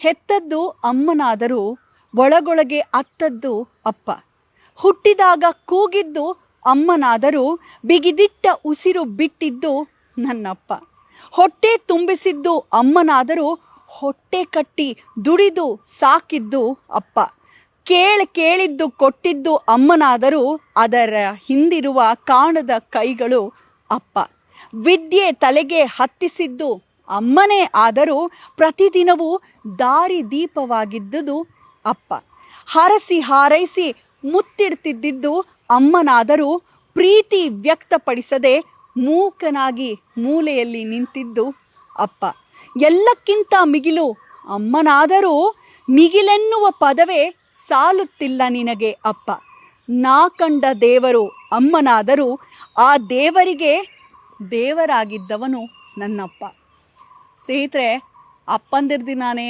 ಹೆತ್ತದ್ದು ಅಮ್ಮನಾದರೂ ಒಳಗೊಳಗೆ ಅತ್ತದ್ದು ಅಪ್ಪ. ಹುಟ್ಟಿದಾಗ ಕೂಗಿದ್ದು ಅಮ್ಮನಾದರೂ ಬಿಗಿದಿಟ್ಟ ಉಸಿರು ಬಿಟ್ಟಿದ್ದು ನನ್ನಪ್ಪ. ಹೊಟ್ಟೆ ತುಂಬಿಸಿದ್ದು ಅಮ್ಮನಾದರೂ ಹೊಟ್ಟೆ ಕಟ್ಟಿ ದುಡಿದು ಸಾಕಿದ್ದು ಅಪ್ಪ. ಕೇಳ ಕೇಳಿದ್ದು ಕೊಟ್ಟಿದ್ದು ಅಮ್ಮನಾದರೂ ಅದರ ಹಿಂದಿರುವ ಕಾಣದ ಕೈಗಳು ಅಪ್ಪ. ವಿದ್ಯೆ ತಲೆಗೆ ಹತ್ತಿಸಿದ್ದು ಅಮ್ಮನೇ ಆದರೂ ಪ್ರತಿದಿನವೂ ದಾರಿ ದೀಪವಾಗಿದ್ದುದು ಅಪ್ಪ. ಹರಸಿ ಹಾರೈಸಿ ಮುತ್ತಿಡ್ತಿದ್ದಿದ್ದು ಅಮ್ಮನಾದರೂ ಪ್ರೀತಿ ವ್ಯಕ್ತಪಡಿಸದೆ ಮೂಕನಾಗಿ ಮೂಲೆಯಲ್ಲಿ ನಿಂತಿದ್ದು ಅಪ್ಪ. ಎಲ್ಲಕ್ಕಿಂತ ಮಿಗಿಲು ಅಮ್ಮನಾದರೂ ಮಿಗಿಲೆನ್ನುವ ಪದವೇ ಸಾಲುತ್ತಿಲ್ಲ ನಿನಗೆ ಅಪ್ಪ. ನಾ ಕಂಡ ದೇವರು ಅಮ್ಮನಾದರೂ ಆ ದೇವರಿಗೆ ದೇವರಾಗಿದ್ದವನು ನನ್ನಪ್ಪ. ಸ್ನೇಹಿತರೆ ಅಪ್ಪಂದಿರ ದಿನಾನೇ